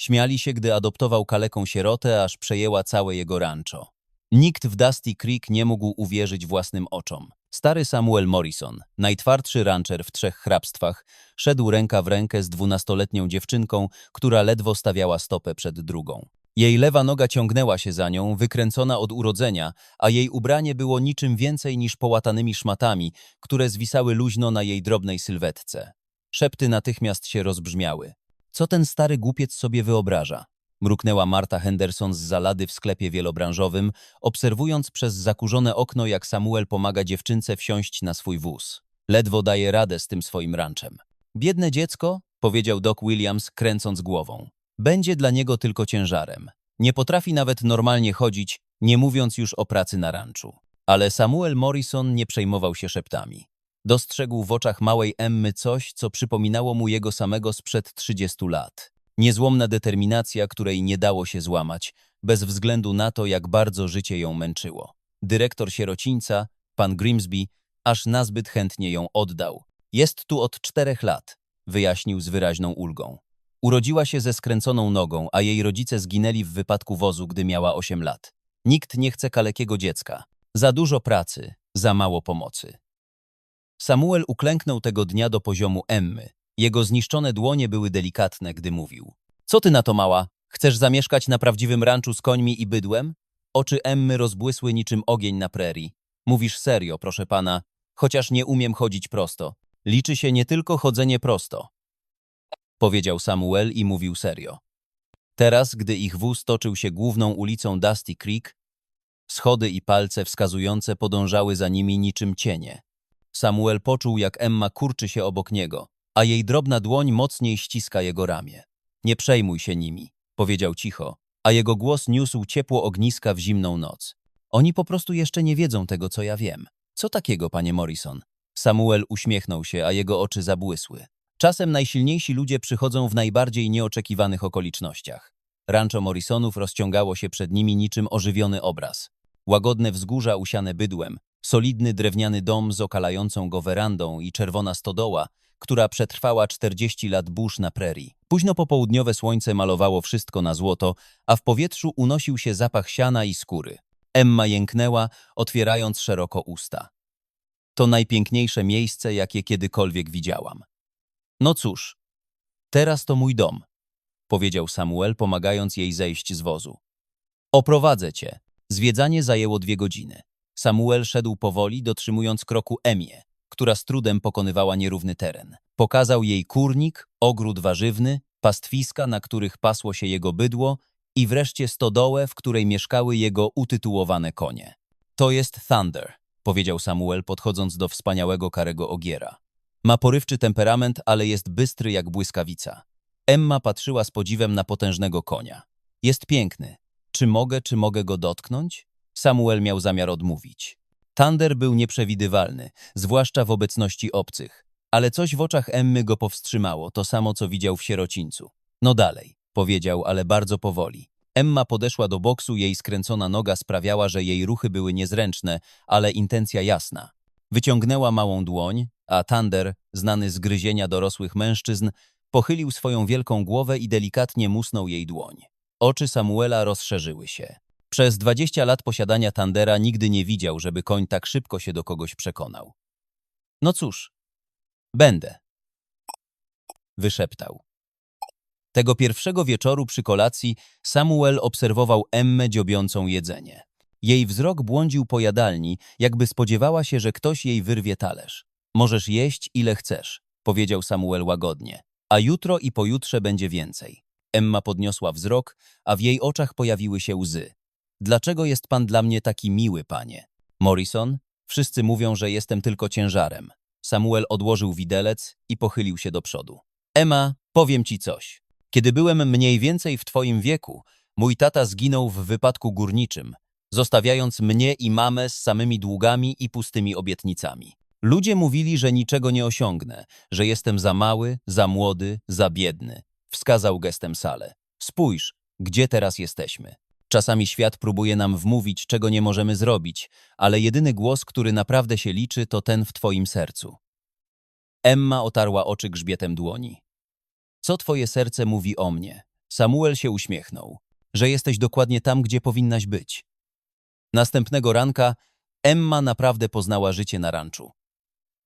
Śmiali się, gdy adoptował kaleką sierotę, aż przejęła całe jego rancho. Nikt w Dusty Creek nie mógł uwierzyć własnym oczom. Stary Samuel Morrison, najtwardszy rancher w trzech hrabstwach, szedł ręka w rękę z dwunastoletnią dziewczynką, która ledwo stawiała stopę przed drugą. Jej lewa noga ciągnęła się za nią, wykręcona od urodzenia, a jej ubranie było niczym więcej niż połatanymi szmatami, które zwisały luźno na jej drobnej sylwetce. Szepty natychmiast się rozbrzmiały. Co ten stary głupiec sobie wyobraża? Mruknęła Marta Henderson z zalady w sklepie wielobranżowym, obserwując przez zakurzone okno, jak Samuel pomaga dziewczynce wsiąść na swój wóz. Ledwo daje radę z tym swoim ranczem. Biedne dziecko, powiedział Doc Williams, kręcąc głową. Będzie dla niego tylko ciężarem. Nie potrafi nawet normalnie chodzić, nie mówiąc już o pracy na ranczu. Ale Samuel Morrison nie przejmował się szeptami. Dostrzegł w oczach małej Emmy coś, co przypominało mu jego samego sprzed 30 lat. Niezłomna determinacja, której nie dało się złamać, bez względu na to, jak bardzo życie ją męczyło. Dyrektor sierocińca, pan Grimsby, aż nazbyt chętnie ją oddał. Jest tu od czterech lat, wyjaśnił z wyraźną ulgą. Urodziła się ze skręconą nogą, a jej rodzice zginęli w wypadku wozu, gdy miała 8 lat. Nikt nie chce kalekiego dziecka. Za dużo pracy, za mało pomocy. Samuel uklęknął tego dnia do poziomu Emmy. Jego zniszczone dłonie były delikatne, gdy mówił. Co ty na to, mała? Chcesz zamieszkać na prawdziwym ranczu z końmi i bydłem? Oczy Emmy rozbłysły niczym ogień na prerii. Mówisz serio, proszę pana, chociaż nie umiem chodzić prosto. Liczy się nie tylko chodzenie prosto. Powiedział Samuel i mówił serio. Teraz, gdy ich wóz toczył się główną ulicą Dusty Creek, schody i palce wskazujące podążały za nimi niczym cienie. Samuel poczuł, jak Emma kurczy się obok niego, a jej drobna dłoń mocniej ściska jego ramię. Nie przejmuj się nimi, powiedział cicho, a jego głos niósł ciepło ogniska w zimną noc. Oni po prostu jeszcze nie wiedzą tego, co ja wiem. Co takiego, panie Morrison? Samuel uśmiechnął się, a jego oczy zabłysły. Czasem najsilniejsi ludzie przychodzą w najbardziej nieoczekiwanych okolicznościach. Rancho Morrisonów rozciągało się przed nimi niczym ożywiony obraz. Łagodne wzgórza usiane bydłem, solidny drewniany dom z okalającą go werandą i czerwona stodoła, która przetrwała 40 lat burz na prerii. Późno popołudniowe słońce malowało wszystko na złoto, a w powietrzu unosił się zapach siana i skóry. Emma jęknęła, otwierając szeroko usta. To najpiękniejsze miejsce, jakie kiedykolwiek widziałam. No cóż, teraz to mój dom, powiedział Samuel, pomagając jej zejść z wozu. Oprowadzę cię. Zwiedzanie zajęło dwie godziny. Samuel szedł powoli, dotrzymując kroku Emię, która z trudem pokonywała nierówny teren. Pokazał jej kurnik, ogród warzywny, pastwiska, na których pasło się jego bydło i wreszcie stodołę, w której mieszkały jego utytułowane konie. To jest Thunder, powiedział Samuel, podchodząc do wspaniałego karego ogiera. Ma porywczy temperament, ale jest bystry jak błyskawica. Emma patrzyła z podziwem na potężnego konia. Jest piękny. Czy mogę, czy mogę go dotknąć? Samuel miał zamiar odmówić. Thunder był nieprzewidywalny, zwłaszcza w obecności obcych. Ale coś w oczach Emmy go powstrzymało, to samo, co widział w sierocińcu. No dalej, powiedział, ale bardzo powoli. Emma podeszła do boksu, jej skręcona noga sprawiała, że jej ruchy były niezręczne, ale intencja jasna. Wyciągnęła małą dłoń, a Thunder, znany z gryzienia dorosłych mężczyzn, pochylił swoją wielką głowę i delikatnie musnął jej dłoń. Oczy Samuela rozszerzyły się. Przez dwadzieścia lat posiadania Tandera nigdy nie widział, żeby koń tak szybko się do kogoś przekonał. No cóż, będę. Wyszeptał. Tego pierwszego wieczoru przy kolacji Samuel obserwował Emmę dziobiącą jedzenie. Jej wzrok błądził po jadalni, jakby spodziewała się, że ktoś jej wyrwie talerz. Możesz jeść ile chcesz, powiedział Samuel łagodnie, a jutro i pojutrze będzie więcej. Emma podniosła wzrok, a w jej oczach pojawiły się łzy. Dlaczego jest pan dla mnie taki miły, panie? Morrison, wszyscy mówią, że jestem tylko ciężarem. Samuel odłożył widelec i pochylił się do przodu. Emma, powiem ci coś. Kiedy byłem mniej więcej w twoim wieku, mój tata zginął w wypadku górniczym, zostawiając mnie i mamę z samymi długami i pustymi obietnicami. Ludzie mówili, że niczego nie osiągnę, że jestem za mały, za młody, za biedny. Wskazał gestem salę. Spójrz, gdzie teraz jesteśmy. Czasami świat próbuje nam wmówić, czego nie możemy zrobić, ale jedyny głos, który naprawdę się liczy, to ten w twoim sercu. Emma otarła oczy grzbietem dłoni. Co twoje serce mówi o mnie? Samuel się uśmiechnął, że jesteś dokładnie tam, gdzie powinnaś być. Następnego ranka Emma naprawdę poznała życie na ranczu.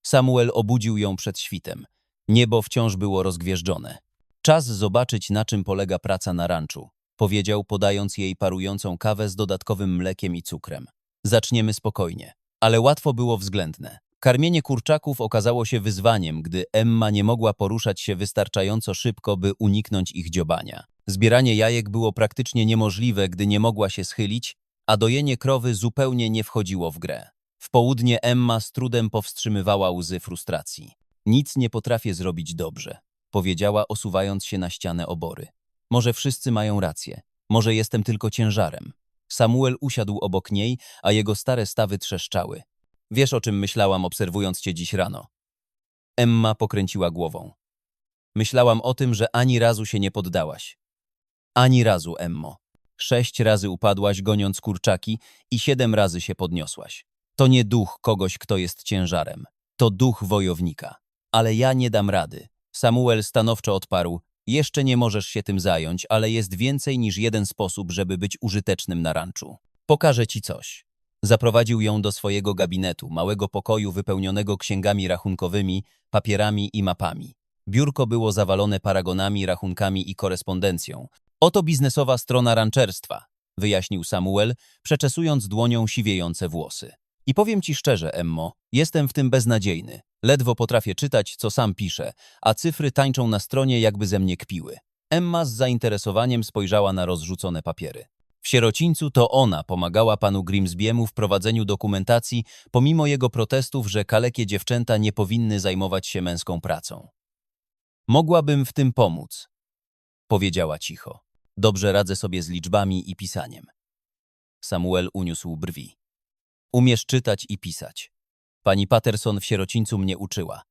Samuel obudził ją przed świtem. Niebo wciąż było rozgwieżdżone. Czas zobaczyć, na czym polega praca na ranczu, powiedział, podając jej parującą kawę z dodatkowym mlekiem i cukrem. Zaczniemy spokojnie. Ale łatwo było względne. Karmienie kurczaków okazało się wyzwaniem, gdy Emma nie mogła poruszać się wystarczająco szybko, by uniknąć ich dziobania. Zbieranie jajek było praktycznie niemożliwe, gdy nie mogła się schylić, a dojenie krowy zupełnie nie wchodziło w grę. W południe Emma z trudem powstrzymywała łzy frustracji. Nic nie potrafię zrobić dobrze, powiedziała, osuwając się na ścianę obory. Może wszyscy mają rację. Może jestem tylko ciężarem. Samuel usiadł obok niej, a jego stare stawy trzeszczały. Wiesz, o czym myślałam, obserwując cię dziś rano. Emma pokręciła głową. Myślałam o tym, że ani razu się nie poddałaś. Ani razu, Emmo. Sześć razy upadłaś, goniąc kurczaki i siedem razy się podniosłaś. To nie duch kogoś, kto jest ciężarem. To duch wojownika. Ale ja nie dam rady. Samuel stanowczo odparł. Jeszcze nie możesz się tym zająć, ale jest więcej niż jeden sposób, żeby być użytecznym na ranczu. Pokażę ci coś. Zaprowadził ją do swojego gabinetu, małego pokoju wypełnionego księgami rachunkowymi, papierami i mapami. Biurko było zawalone paragonami, rachunkami i korespondencją. Oto biznesowa strona ranczerstwa, wyjaśnił Samuel, przeczesując dłonią siwiejące włosy. I powiem ci szczerze, Emmo, jestem w tym beznadziejny. Ledwo potrafię czytać, co sam piszę, a cyfry tańczą na stronie, jakby ze mnie kpiły. Emma z zainteresowaniem spojrzała na rozrzucone papiery. W sierocińcu to ona pomagała panu Grimsbiemu w prowadzeniu dokumentacji, pomimo jego protestów, że kalekie dziewczęta nie powinny zajmować się męską pracą. Mogłabym w tym pomóc, powiedziała cicho. Dobrze radzę sobie z liczbami i pisaniem. Samuel uniósł brwi. Umiesz czytać i pisać. Pani Patterson w sierocińcu mnie uczyła.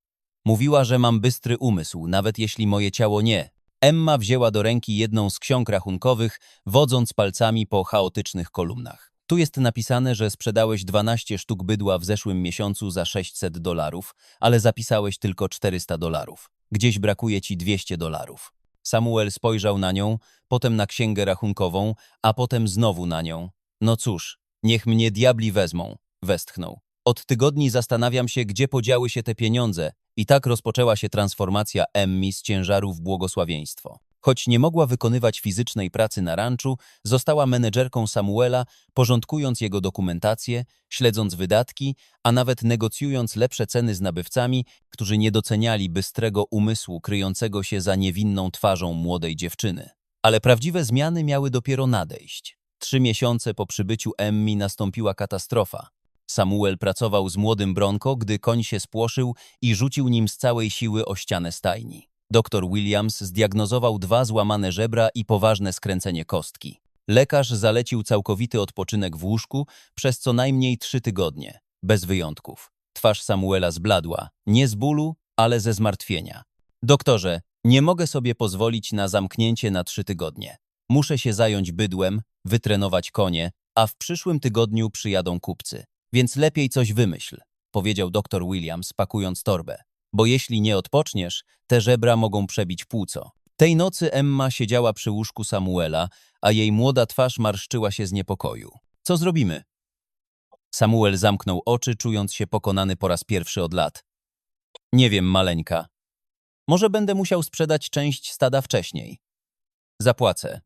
Mówiła, że mam bystry umysł, nawet jeśli moje ciało nie. Emma wzięła do ręki jedną z ksiąg rachunkowych, wodząc palcami po chaotycznych kolumnach. Tu jest napisane, że sprzedałeś 12 sztuk bydła w zeszłym miesiącu za 600 dolarów, ale zapisałeś tylko 400 dolarów. Gdzieś brakuje ci 200 dolarów. Samuel spojrzał na nią, potem na księgę rachunkową, a potem znowu na nią. No cóż, niech mnie diabli wezmą, westchnął. Od tygodni zastanawiam się, gdzie podziały się te pieniądze i tak rozpoczęła się transformacja Emmy z ciężaru w błogosławieństwo. Choć nie mogła wykonywać fizycznej pracy na ranczu, została menedżerką Samuela, porządkując jego dokumentację, śledząc wydatki, a nawet negocjując lepsze ceny z nabywcami, którzy nie doceniali bystrego umysłu kryjącego się za niewinną twarzą młodej dziewczyny. Ale prawdziwe zmiany miały dopiero nadejść. Trzy miesiące po przybyciu Emmy nastąpiła katastrofa. Samuel pracował z młodym Bronco, gdy koń się spłoszył i rzucił nim z całej siły o ścianę stajni. Dr Williams zdiagnozował dwa złamane żebra i poważne skręcenie kostki. Lekarz zalecił całkowity odpoczynek w łóżku przez co najmniej trzy tygodnie, bez wyjątków. Twarz Samuela zbladła, nie z bólu, ale ze zmartwienia. Doktorze, nie mogę sobie pozwolić na zamknięcie na trzy tygodnie. Muszę się zająć bydłem, wytrenować konie, a w przyszłym tygodniu przyjadą kupcy. Więc lepiej coś wymyśl, powiedział dr Williams, pakując torbę. Bo jeśli nie odpoczniesz, te żebra mogą przebić płuco. Tej nocy Emma siedziała przy łóżku Samuela, a jej młoda twarz marszczyła się z niepokoju. Co zrobimy? Samuel zamknął oczy, czując się pokonany po raz pierwszy od lat. Nie wiem, maleńka. Może będę musiał sprzedać część stada wcześniej. Zapłacę.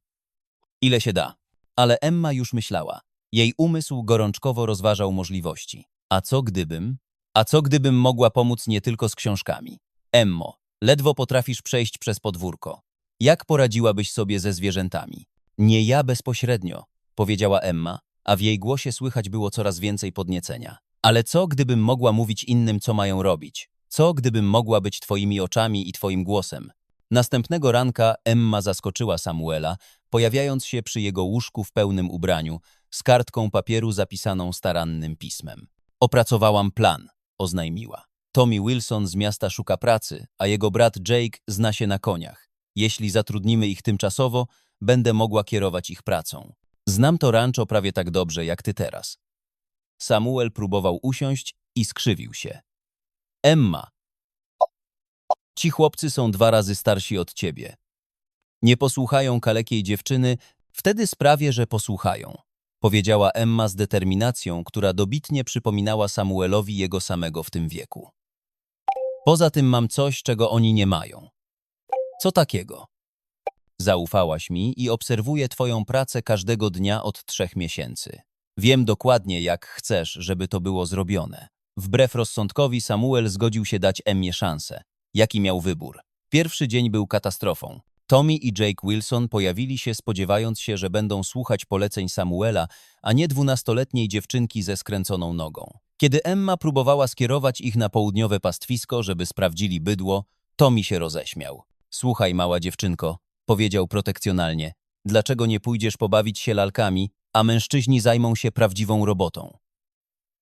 Ile się da. Ale Emma już myślała. Jej umysł gorączkowo rozważał możliwości. A co gdybym? A co gdybym mogła pomóc nie tylko z książkami? Emmo, ledwo potrafisz przejść przez podwórko. Jak poradziłabyś sobie ze zwierzętami? Nie ja bezpośrednio, powiedziała Emma, a w jej głosie słychać było coraz więcej podniecenia. Ale co gdybym mogła mówić innym, co mają robić? Co gdybym mogła być twoimi oczami i twoim głosem? Następnego ranka Emma zaskoczyła Samuela, pojawiając się przy jego łóżku w pełnym ubraniu, z kartką papieru zapisaną starannym pismem. Opracowałam plan, oznajmiła. Tommy Wilson z miasta szuka pracy, a jego brat Jake zna się na koniach. Jeśli zatrudnimy ich tymczasowo, będę mogła kierować ich pracą. Znam to rancho prawie tak dobrze, jak ty teraz. Samuel próbował usiąść i skrzywił się. Emma. Ci chłopcy są dwa razy starsi od ciebie. Nie posłuchają kalekiej dziewczyny, wtedy sprawię, że posłuchają. Powiedziała Emma z determinacją, która dobitnie przypominała Samuelowi jego samego w tym wieku. Poza tym mam coś, czego oni nie mają. Co takiego? Zaufałaś mi i obserwuję twoją pracę każdego dnia od trzech miesięcy. Wiem dokładnie, jak chcesz, żeby to było zrobione. Wbrew rozsądkowi Samuel zgodził się dać Emmie szansę. Jaki miał wybór? Pierwszy dzień był katastrofą. Tommy i Jake Wilson pojawili się spodziewając się, że będą słuchać poleceń Samuela, a nie dwunastoletniej dziewczynki ze skręconą nogą. Kiedy Emma próbowała skierować ich na południowe pastwisko, żeby sprawdzili bydło, Tommy się roześmiał. Słuchaj, mała dziewczynko, powiedział protekcjonalnie, dlaczego nie pójdziesz pobawić się lalkami, a mężczyźni zajmą się prawdziwą robotą?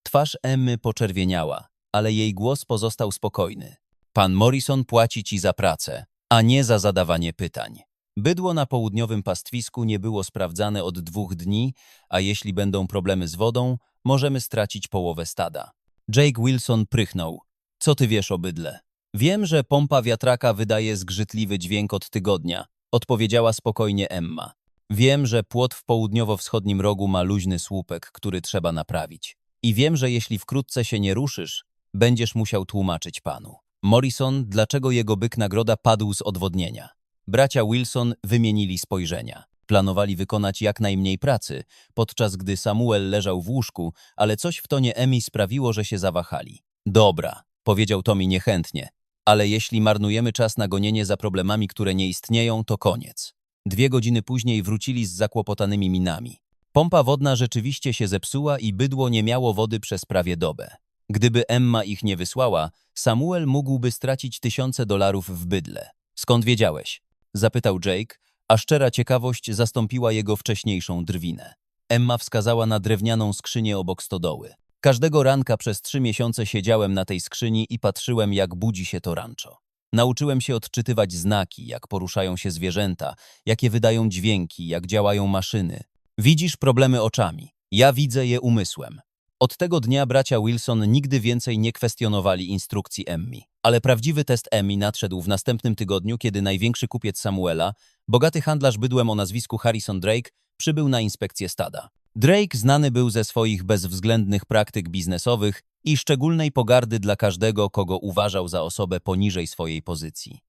Twarz Emmy poczerwieniała, ale jej głos pozostał spokojny. Pan Morrison płaci ci za pracę, a nie za zadawanie pytań. Bydło na południowym pastwisku nie było sprawdzane od dwóch dni, a jeśli będą problemy z wodą, możemy stracić połowę stada. Jake Wilson prychnął. Co ty wiesz o bydle? Wiem, że pompa wiatraka wydaje zgrzytliwy dźwięk od tygodnia, odpowiedziała spokojnie Emma. Wiem, że płot w południowo-wschodnim rogu ma luźny słupek, który trzeba naprawić. I wiem, że jeśli wkrótce się nie ruszysz, będziesz musiał tłumaczyć panu. Morrison, dlaczego jego byk nagroda padł z odwodnienia. Bracia Wilson wymienili spojrzenia. Planowali wykonać jak najmniej pracy, podczas gdy Samuel leżał w łóżku, ale coś w tonie Emmy sprawiło, że się zawahali. Dobra, powiedział Tommy niechętnie, ale jeśli marnujemy czas na gonienie za problemami, które nie istnieją, to koniec. Dwie godziny później wrócili z zakłopotanymi minami. Pompa wodna rzeczywiście się zepsuła i bydło nie miało wody przez prawie dobę. Gdyby Emma ich nie wysłała, Samuel mógłby stracić tysiące dolarów w bydle. Skąd wiedziałeś? Zapytał Jake, a szczera ciekawość zastąpiła jego wcześniejszą drwinę. Emma wskazała na drewnianą skrzynię obok stodoły. Każdego ranka przez trzy miesiące siedziałem na tej skrzyni i patrzyłem, jak budzi się to rancho. Nauczyłem się odczytywać znaki, jak poruszają się zwierzęta, jakie wydają dźwięki, jak działają maszyny. Widzisz problemy oczami, ja widzę je umysłem. Od tego dnia bracia Wilson nigdy więcej nie kwestionowali instrukcji Emmy. Ale prawdziwy test Emmy nadszedł w następnym tygodniu, kiedy największy kupiec Samuela, bogaty handlarz bydłem o nazwisku Harrison Drake, przybył na inspekcję stada. Drake znany był ze swoich bezwzględnych praktyk biznesowych i szczególnej pogardy dla każdego, kogo uważał za osobę poniżej swojej pozycji.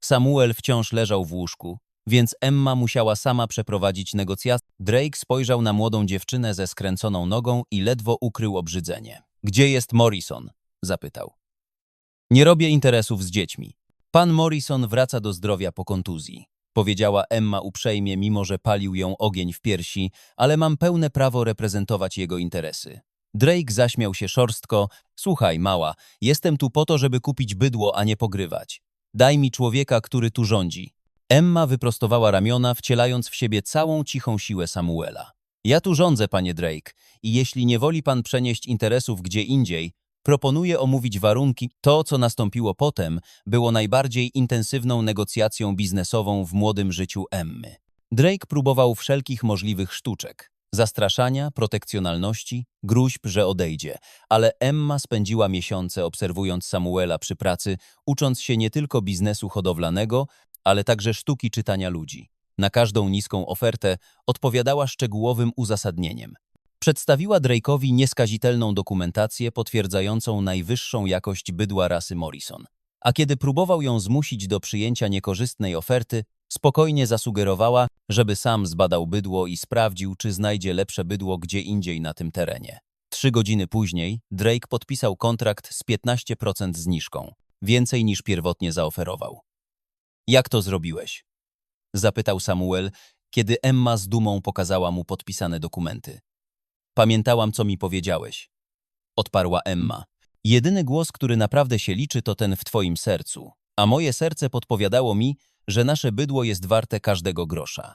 Samuel wciąż leżał w łóżku, więc Emma musiała sama przeprowadzić negocjacje. Drake spojrzał na młodą dziewczynę ze skręconą nogą i ledwo ukrył obrzydzenie. Gdzie jest Morrison? zapytał. Nie robię interesów z dziećmi. Pan Morrison wraca do zdrowia po kontuzji. Powiedziała Emma uprzejmie, mimo że palił ją ogień w piersi, ale mam pełne prawo reprezentować jego interesy. Drake zaśmiał się szorstko. Słuchaj, mała, jestem tu po to, żeby kupić bydło, a nie pogrywać. Daj mi człowieka, który tu rządzi. Emma wyprostowała ramiona, wcielając w siebie całą cichą siłę Samuela. Ja tu rządzę, panie Drake, i jeśli nie woli pan przenieść interesów gdzie indziej, proponuję omówić warunki. To, co nastąpiło potem, było najbardziej intensywną negocjacją biznesową w młodym życiu Emmy. Drake próbował wszelkich możliwych sztuczek. Zastraszania, protekcjonalności, gruźb, że odejdzie, ale Emma spędziła miesiące obserwując Samuela przy pracy, ucząc się nie tylko biznesu hodowlanego, ale także sztuki czytania ludzi. Na każdą niską ofertę odpowiadała szczegółowym uzasadnieniem. Przedstawiła Drake'owi nieskazitelną dokumentację potwierdzającą najwyższą jakość bydła rasy Morrison. A kiedy próbował ją zmusić do przyjęcia niekorzystnej oferty, spokojnie zasugerowała, żeby sam zbadał bydło i sprawdził, czy znajdzie lepsze bydło gdzie indziej na tym terenie. Trzy godziny później Drake podpisał kontrakt z 15% zniżką, więcej niż pierwotnie zaoferował. Jak to zrobiłeś? Zapytał Samuel, kiedy Emma z dumą pokazała mu podpisane dokumenty. Pamiętałam, co mi powiedziałeś. Odparła Emma. Jedyny głos, który naprawdę się liczy, to ten w twoim sercu, a moje serce podpowiadało mi, że nasze bydło jest warte każdego grosza.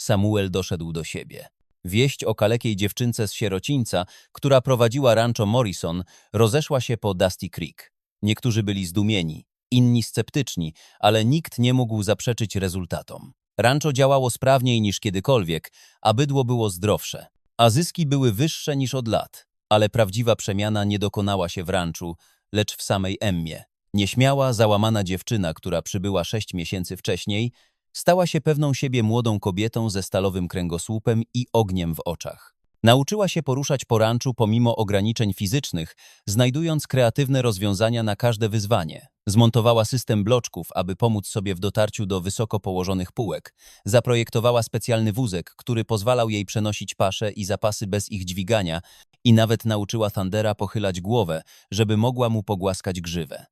Samuel doszedł do siebie. Wieść o kalekiej dziewczynce z sierocińca, która prowadziła rancho Morrison, rozeszła się po Dusty Creek. Niektórzy byli zdumieni, inni sceptyczni, ale nikt nie mógł zaprzeczyć rezultatom. Rancho działało sprawniej niż kiedykolwiek, a bydło było zdrowsze, a zyski były wyższe niż od lat. Ale prawdziwa przemiana nie dokonała się w ranczu, lecz w samej Emmie. Nieśmiała, załamana dziewczyna, która przybyła sześć miesięcy wcześniej, Stała się pewną siebie młodą kobietą ze stalowym kręgosłupem i ogniem w oczach. Nauczyła się poruszać po ranczu pomimo ograniczeń fizycznych, znajdując kreatywne rozwiązania na każde wyzwanie. Zmontowała system bloczków, aby pomóc sobie w dotarciu do wysoko położonych półek. Zaprojektowała specjalny wózek, który pozwalał jej przenosić pasze i zapasy bez ich dźwigania i nawet nauczyła Thundera pochylać głowę, żeby mogła mu pogłaskać grzywę.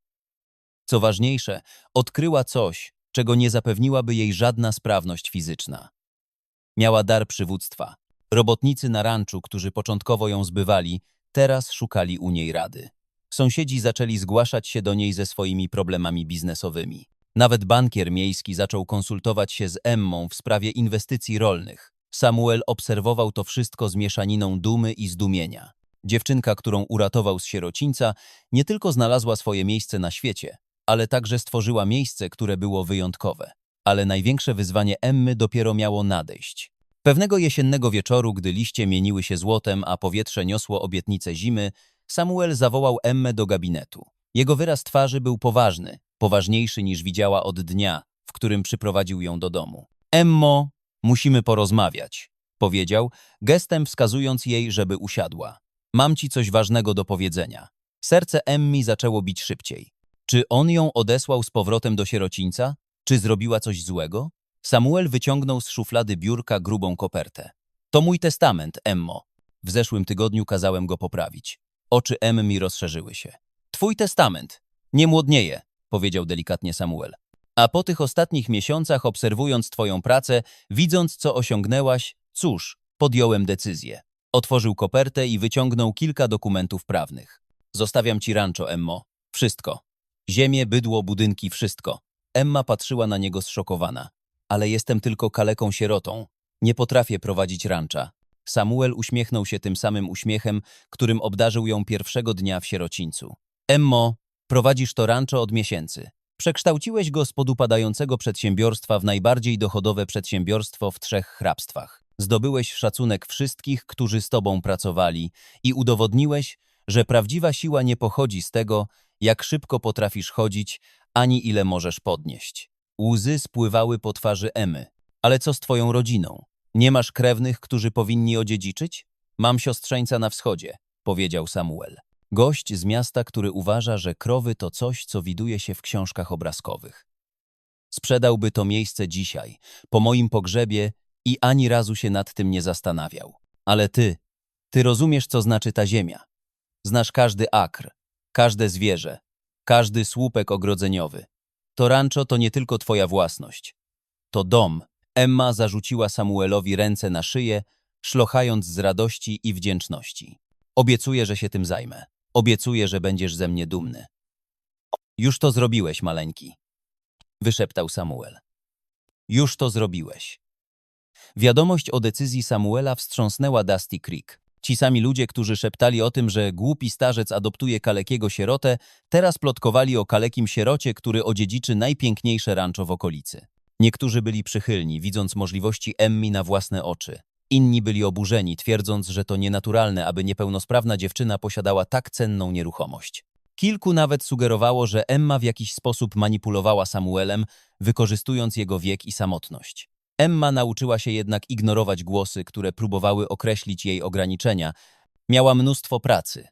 Co ważniejsze, odkryła coś, czego nie zapewniłaby jej żadna sprawność fizyczna. Miała dar przywództwa. Robotnicy na ranczu, którzy początkowo ją zbywali, teraz szukali u niej rady. Sąsiedzi zaczęli zgłaszać się do niej ze swoimi problemami biznesowymi. Nawet bankier miejski zaczął konsultować się z Emmą w sprawie inwestycji rolnych. Samuel obserwował to wszystko z mieszaniną dumy i zdumienia. Dziewczynka, którą uratował z sierocińca, nie tylko znalazła swoje miejsce na świecie, ale także stworzyła miejsce, które było wyjątkowe. Ale największe wyzwanie Emmy dopiero miało nadejść. Pewnego jesiennego wieczoru, gdy liście mieniły się złotem, a powietrze niosło obietnicę zimy, Samuel zawołał Emmę do gabinetu. Jego wyraz twarzy był poważny, poważniejszy niż widziała od dnia, w którym przyprowadził ją do domu. Emmo, musimy porozmawiać, powiedział, gestem wskazując jej, żeby usiadła. Mam ci coś ważnego do powiedzenia. Serce Emmi zaczęło bić szybciej. Czy on ją odesłał z powrotem do sierocińca? Czy zrobiła coś złego? Samuel wyciągnął z szuflady biurka grubą kopertę. To mój testament, Emmo. W zeszłym tygodniu kazałem go poprawić. Oczy Emmy rozszerzyły się. Twój testament. Nie młodnieje, powiedział delikatnie Samuel. A po tych ostatnich miesiącach, obserwując twoją pracę, widząc, co osiągnęłaś, cóż, podjąłem decyzję. Otworzył kopertę i wyciągnął kilka dokumentów prawnych. Zostawiam ci rancho, Emmo. Wszystko. Ziemię, bydło, budynki, wszystko. Emma patrzyła na niego zszokowana. Ale jestem tylko kaleką sierotą. Nie potrafię prowadzić rancza. Samuel uśmiechnął się tym samym uśmiechem, którym obdarzył ją pierwszego dnia w sierocińcu. Emmo, prowadzisz to rancho od miesięcy. Przekształciłeś go z podupadającego przedsiębiorstwa w najbardziej dochodowe przedsiębiorstwo w trzech hrabstwach. Zdobyłeś szacunek wszystkich, którzy z tobą pracowali i udowodniłeś, że prawdziwa siła nie pochodzi z tego, jak szybko potrafisz chodzić, ani ile możesz podnieść. Łzy spływały po twarzy Emy. Ale co z twoją rodziną? Nie masz krewnych, którzy powinni odziedziczyć? Mam siostrzeńca na wschodzie, powiedział Samuel. Gość z miasta, który uważa, że krowy to coś, co widuje się w książkach obrazkowych. Sprzedałby to miejsce dzisiaj, po moim pogrzebie i ani razu się nad tym nie zastanawiał. Ale ty, ty rozumiesz, co znaczy ta ziemia. Znasz każdy akr, każde zwierzę, każdy słupek ogrodzeniowy. To rancho to nie tylko twoja własność. To dom. Emma zarzuciła Samuelowi ręce na szyję, szlochając z radości i wdzięczności. Obiecuję, że się tym zajmę. Obiecuję, że będziesz ze mnie dumny. Już to zrobiłeś, maleńki, wyszeptał Samuel. Już to zrobiłeś. Wiadomość o decyzji Samuela wstrząsnęła Dusty Creek. Ci sami ludzie, którzy szeptali o tym, że głupi starzec adoptuje kalekiego sierotę, teraz plotkowali o kalekim sierocie, który odziedziczy najpiękniejsze rancho w okolicy. Niektórzy byli przychylni, widząc możliwości Emmy na własne oczy. Inni byli oburzeni, twierdząc, że to nienaturalne, aby niepełnosprawna dziewczyna posiadała tak cenną nieruchomość. Kilku nawet sugerowało, że Emma w jakiś sposób manipulowała Samuelem, wykorzystując jego wiek i samotność. Emma nauczyła się jednak ignorować głosy, które próbowały określić jej ograniczenia. Miała mnóstwo pracy.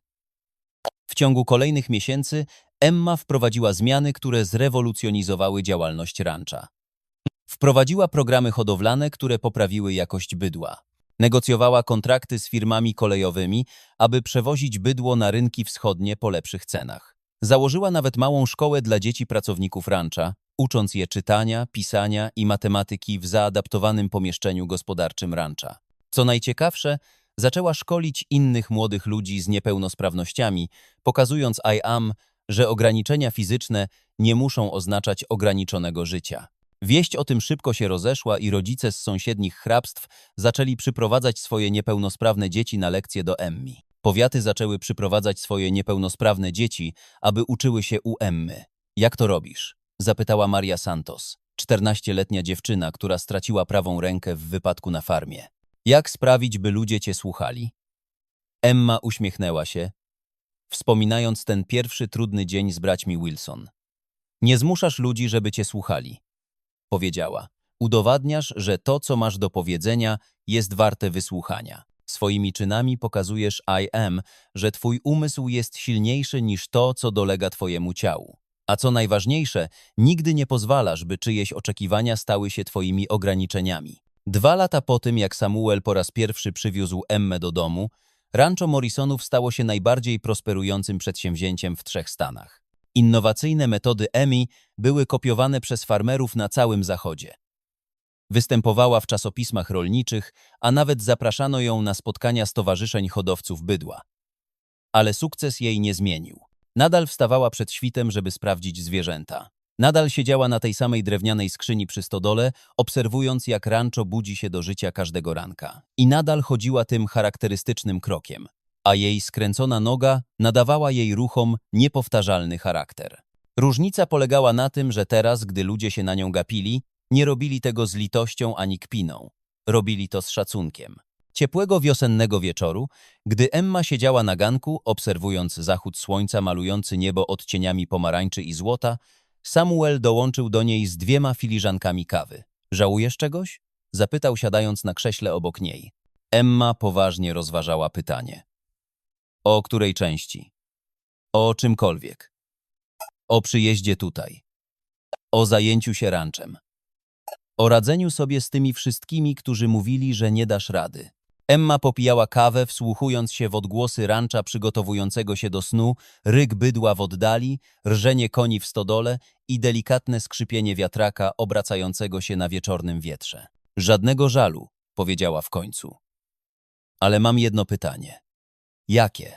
W ciągu kolejnych miesięcy Emma wprowadziła zmiany, które zrewolucjonizowały działalność rancha. Wprowadziła programy hodowlane, które poprawiły jakość bydła. Negocjowała kontrakty z firmami kolejowymi, aby przewozić bydło na rynki wschodnie po lepszych cenach. Założyła nawet małą szkołę dla dzieci pracowników rancha, ucząc je czytania, pisania i matematyki w zaadaptowanym pomieszczeniu gospodarczym rancha. Co najciekawsze, zaczęła szkolić innych młodych ludzi z niepełnosprawnościami, pokazując I am, że ograniczenia fizyczne nie muszą oznaczać ograniczonego życia. Wieść o tym szybko się rozeszła i rodzice z sąsiednich hrabstw zaczęli przyprowadzać swoje niepełnosprawne dzieci na lekcje do Emmy. Powiaty zaczęły przyprowadzać swoje niepełnosprawne dzieci, aby uczyły się u Emmy. Jak to robisz? Zapytała Maria Santos, czternaścioletnia dziewczyna, która straciła prawą rękę w wypadku na farmie. Jak sprawić, by ludzie cię słuchali? Emma uśmiechnęła się, wspominając ten pierwszy trudny dzień z braćmi Wilson. Nie zmuszasz ludzi, żeby cię słuchali, powiedziała. Udowadniasz, że to, co masz do powiedzenia, jest warte wysłuchania. Swoimi czynami pokazujesz I am, że twój umysł jest silniejszy niż to, co dolega twojemu ciału. A co najważniejsze, nigdy nie pozwalasz, by czyjeś oczekiwania stały się twoimi ograniczeniami. Dwa lata po tym, jak Samuel po raz pierwszy przywiózł Emmę do domu, Rancho Morrisonów stało się najbardziej prosperującym przedsięwzięciem w trzech Stanach. Innowacyjne metody EMI były kopiowane przez farmerów na całym zachodzie. Występowała w czasopismach rolniczych, a nawet zapraszano ją na spotkania stowarzyszeń hodowców bydła. Ale sukces jej nie zmienił. Nadal wstawała przed świtem, żeby sprawdzić zwierzęta. Nadal siedziała na tej samej drewnianej skrzyni przy stodole, obserwując jak rancho budzi się do życia każdego ranka. I nadal chodziła tym charakterystycznym krokiem, a jej skręcona noga nadawała jej ruchom niepowtarzalny charakter. Różnica polegała na tym, że teraz, gdy ludzie się na nią gapili, nie robili tego z litością ani kpiną. Robili to z szacunkiem. Ciepłego wiosennego wieczoru, gdy Emma siedziała na ganku, obserwując zachód słońca malujący niebo odcieniami pomarańczy i złota, Samuel dołączył do niej z dwiema filiżankami kawy. Żałujesz czegoś? Zapytał siadając na krześle obok niej. Emma poważnie rozważała pytanie. O której części? O czymkolwiek. O przyjeździe tutaj. O zajęciu się ranczem. O radzeniu sobie z tymi wszystkimi, którzy mówili, że nie dasz rady. Emma popijała kawę, wsłuchując się w odgłosy rancza przygotowującego się do snu, ryk bydła w oddali, rżenie koni w stodole i delikatne skrzypienie wiatraka obracającego się na wieczornym wietrze. Żadnego żalu, powiedziała w końcu. Ale mam jedno pytanie. Jakie?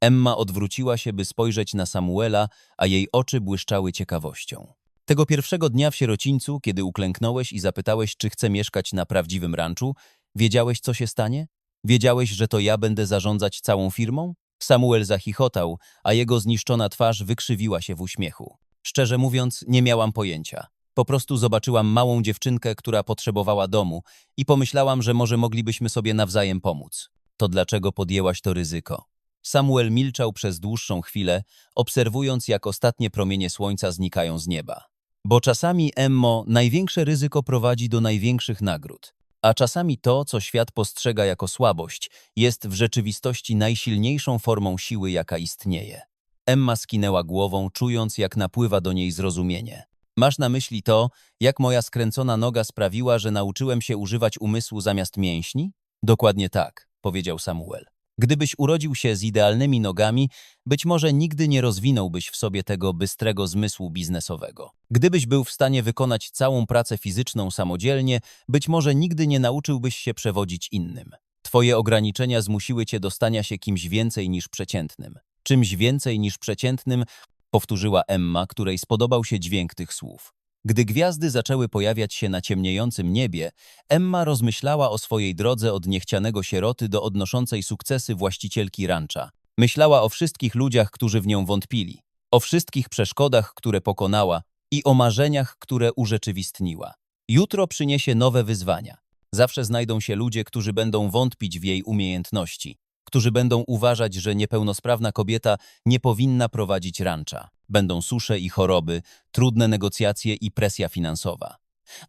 Emma odwróciła się, by spojrzeć na Samuela, a jej oczy błyszczały ciekawością. Tego pierwszego dnia w sierocińcu, kiedy uklęknąłeś i zapytałeś, czy chcę mieszkać na prawdziwym ranczu, wiedziałeś, co się stanie? Wiedziałeś, że to ja będę zarządzać całą firmą? Samuel zachichotał, a jego zniszczona twarz wykrzywiła się w uśmiechu. Szczerze mówiąc, nie miałam pojęcia. Po prostu zobaczyłam małą dziewczynkę, która potrzebowała domu i pomyślałam, że może moglibyśmy sobie nawzajem pomóc. To dlaczego podjęłaś to ryzyko? Samuel milczał przez dłuższą chwilę, obserwując, jak ostatnie promienie słońca znikają z nieba. Bo czasami, Emmo, największe ryzyko prowadzi do największych nagród. A czasami to, co świat postrzega jako słabość, jest w rzeczywistości najsilniejszą formą siły, jaka istnieje. Emma skinęła głową, czując, jak napływa do niej zrozumienie. Masz na myśli to, jak moja skręcona noga sprawiła, że nauczyłem się używać umysłu zamiast mięśni? Dokładnie tak, powiedział Samuel. Gdybyś urodził się z idealnymi nogami, być może nigdy nie rozwinąłbyś w sobie tego bystrego zmysłu biznesowego. Gdybyś był w stanie wykonać całą pracę fizyczną samodzielnie, być może nigdy nie nauczyłbyś się przewodzić innym. Twoje ograniczenia zmusiły cię do stania się kimś więcej niż przeciętnym. Czymś więcej niż przeciętnym, powtórzyła Emma, której spodobał się dźwięk tych słów. Gdy gwiazdy zaczęły pojawiać się na ciemniejącym niebie, Emma rozmyślała o swojej drodze od niechcianego sieroty do odnoszącej sukcesy właścicielki rancza. Myślała o wszystkich ludziach, którzy w nią wątpili, o wszystkich przeszkodach, które pokonała i o marzeniach, które urzeczywistniła. Jutro przyniesie nowe wyzwania. Zawsze znajdą się ludzie, którzy będą wątpić w jej umiejętności, którzy będą uważać, że niepełnosprawna kobieta nie powinna prowadzić rancza. Będą susze i choroby, trudne negocjacje i presja finansowa.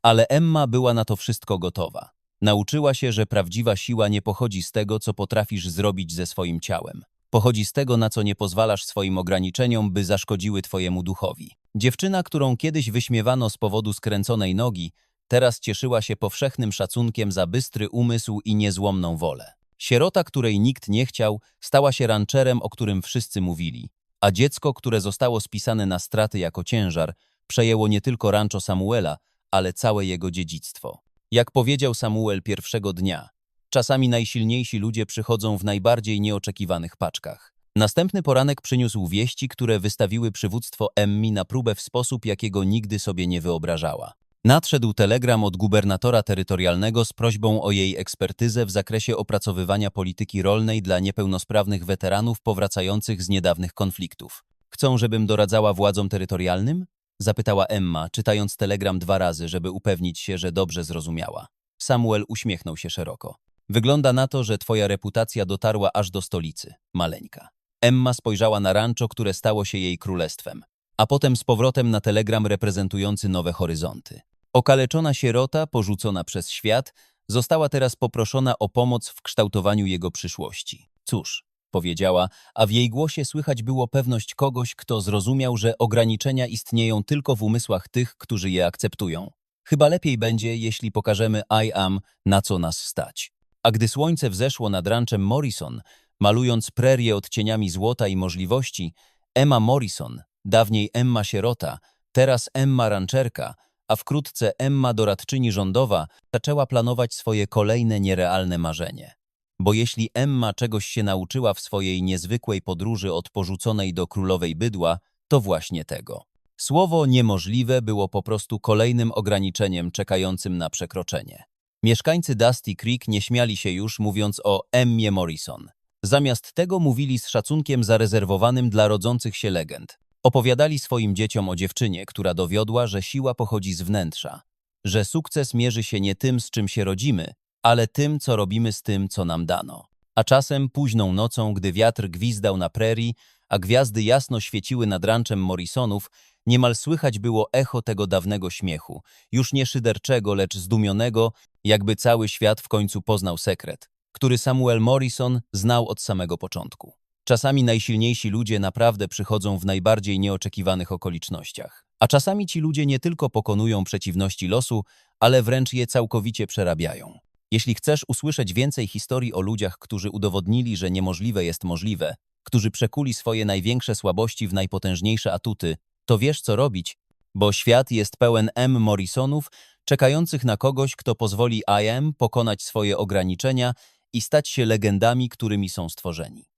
Ale Emma była na to wszystko gotowa. Nauczyła się, że prawdziwa siła nie pochodzi z tego, co potrafisz zrobić ze swoim ciałem. Pochodzi z tego, na co nie pozwalasz swoim ograniczeniom, by zaszkodziły twojemu duchowi. Dziewczyna, którą kiedyś wyśmiewano z powodu skręconej nogi, teraz cieszyła się powszechnym szacunkiem za bystry umysł i niezłomną wolę. Sierota, której nikt nie chciał, stała się ranczerem, o którym wszyscy mówili, a dziecko, które zostało spisane na straty jako ciężar, przejęło nie tylko rancho Samuela, ale całe jego dziedzictwo. Jak powiedział Samuel pierwszego dnia, czasami najsilniejsi ludzie przychodzą w najbardziej nieoczekiwanych paczkach. Następny poranek przyniósł wieści, które wystawiły przywództwo Emmi na próbę w sposób, jakiego nigdy sobie nie wyobrażała. Nadszedł telegram od gubernatora terytorialnego z prośbą o jej ekspertyzę w zakresie opracowywania polityki rolnej dla niepełnosprawnych weteranów powracających z niedawnych konfliktów. Chcą, żebym doradzała władzom terytorialnym? Zapytała Emma, czytając telegram dwa razy, żeby upewnić się, że dobrze zrozumiała. Samuel uśmiechnął się szeroko. Wygląda na to, że twoja reputacja dotarła aż do stolicy, maleńka. Emma spojrzała na rancho, które stało się jej królestwem, a potem z powrotem na telegram reprezentujący nowe horyzonty. Okaleczona sierota, porzucona przez świat, została teraz poproszona o pomoc w kształtowaniu jego przyszłości. Cóż, powiedziała, a w jej głosie słychać było pewność kogoś, kto zrozumiał, że ograniczenia istnieją tylko w umysłach tych, którzy je akceptują. Chyba lepiej będzie, jeśli pokażemy I am, na co nas stać. A gdy słońce wzeszło nad ranczem Morrison, malując prerię odcieniami złota i możliwości, Emma Morrison, dawniej Emma Sierota, teraz Emma Ranczerka, a wkrótce Emma doradczyni rządowa, zaczęła planować swoje kolejne nierealne marzenie. Bo jeśli Emma czegoś się nauczyła w swojej niezwykłej podróży od porzuconej do królowej bydła, to właśnie tego. Słowo niemożliwe było po prostu kolejnym ograniczeniem czekającym na przekroczenie. Mieszkańcy Dusty Creek nie śmiali się już, mówiąc o Emmie Morrison. Zamiast tego mówili z szacunkiem zarezerwowanym dla rodzących się legend. Opowiadali swoim dzieciom o dziewczynie, która dowiodła, że siła pochodzi z wnętrza, że sukces mierzy się nie tym, z czym się rodzimy, ale tym, co robimy z tym, co nam dano. A czasem późną nocą, gdy wiatr gwizdał na prerii, a gwiazdy jasno świeciły nad ranczem Morrisonów, niemal słychać było echo tego dawnego śmiechu, już nie szyderczego, lecz zdumionego, jakby cały świat w końcu poznał sekret, który Samuel Morrison znał od samego początku. Czasami najsilniejsi ludzie naprawdę przychodzą w najbardziej nieoczekiwanych okolicznościach. A czasami ci ludzie nie tylko pokonują przeciwności losu, ale wręcz je całkowicie przerabiają. Jeśli chcesz usłyszeć więcej historii o ludziach, którzy udowodnili, że niemożliwe jest możliwe, którzy przekuli swoje największe słabości w najpotężniejsze atuty, to wiesz co robić, bo świat jest pełen M. Morrisonów, czekających na kogoś, kto pozwoli IM pokonać swoje ograniczenia i stać się legendami, którymi są stworzeni.